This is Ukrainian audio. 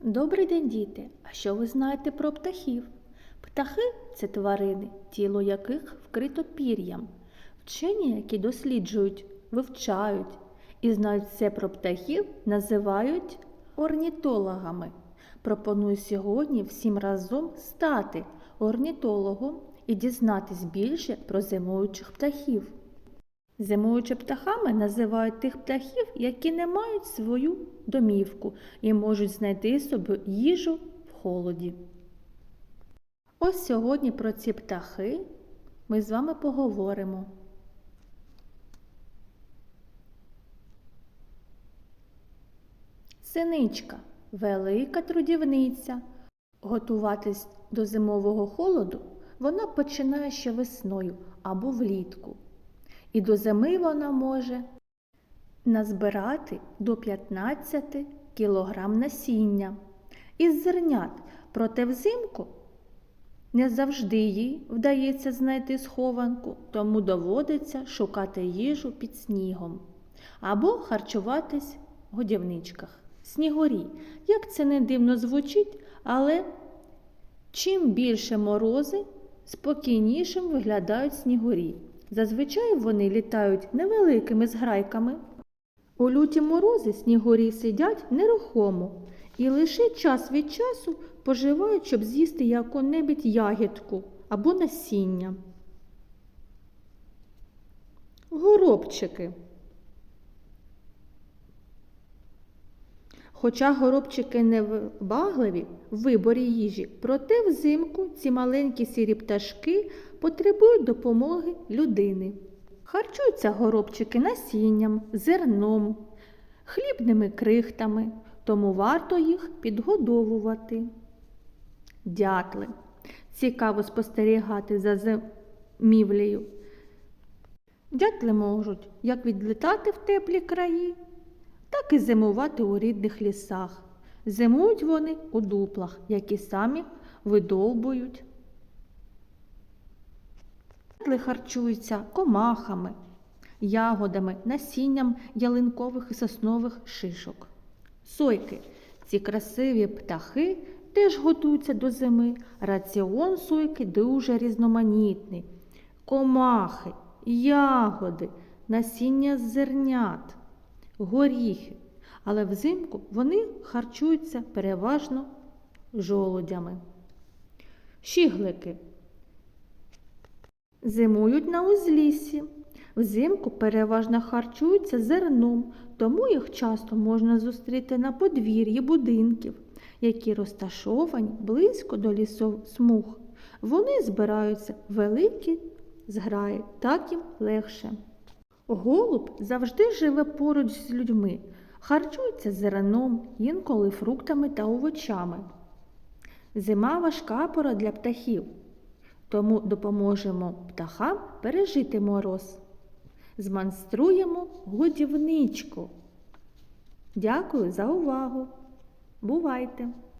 Добрий день, діти! А що ви знаєте про птахів? Птахи це тварини, тіло яких вкрито пір'ям. Вчені, які досліджують, вивчають і знають все про птахів, називають орнітологами. Пропоную сьогодні всім разом стати орнітологом і дізнатись більше про зимуючих птахів. Зимуючими птахами називають тих птахів, які не мають свою домівку і можуть знайти собі їжу в холоді. Ось сьогодні про ці птахи ми з вами поговоримо. Синичка велика трудівниця. Готуватись до зимового холоду вона починає ще весною або влітку. І до зими вона може назбирати до 15 кг насіння із зернят, проте взимку не завжди їй вдається знайти схованку, тому доводиться шукати їжу під снігом або харчуватись в годівничках. Снігурі, як це не дивно звучить, але чим більше морози, спокійнішим виглядають снігурі. Зазвичай вони літають невеликими зграйками. У люті морози снігурі сидять нерухомо і лише час від часу поживають, щоб з'їсти яку-небудь ягідку або насіння. Горобчики. Хоча горобчики не вибагливі в виборі їжі, проте взимку ці маленькі сірі пташки потребують допомоги людини. Харчуються горобчики насінням, зерном, хлібними крихтами, тому варто їх підгодовувати. Дятли. Цікаво спостерігати за зимівлею. Дятли можуть як відлітати в теплі краї, так і зимувати у рідних лісах. Зимують вони у дуплах, які самі видовбують. Дятли харчуються комахами, ягодами, насінням ялинкових і соснових шишок. Сойки. Ці красиві птахи теж готуються до зими. Раціон сойки дуже різноманітний. Комахи, ягоди, насіння зернят, горіхи. Але взимку вони харчуються переважно жолудями. Щіглики зимують на узліссі. Взимку переважно харчуються зерном, тому їх часто можна зустріти на подвір'ї будинків, які розташовані близько до лісосмуг. Вони збираються великі зграї, так їм легше. Голуб завжди живе поруч з людьми, харчується зерном, інколи фруктами та овочами. Зима важка пора для птахів, тому допоможемо птахам пережити мороз. Зманструємо годівничку. Дякую за увагу. Бувайте!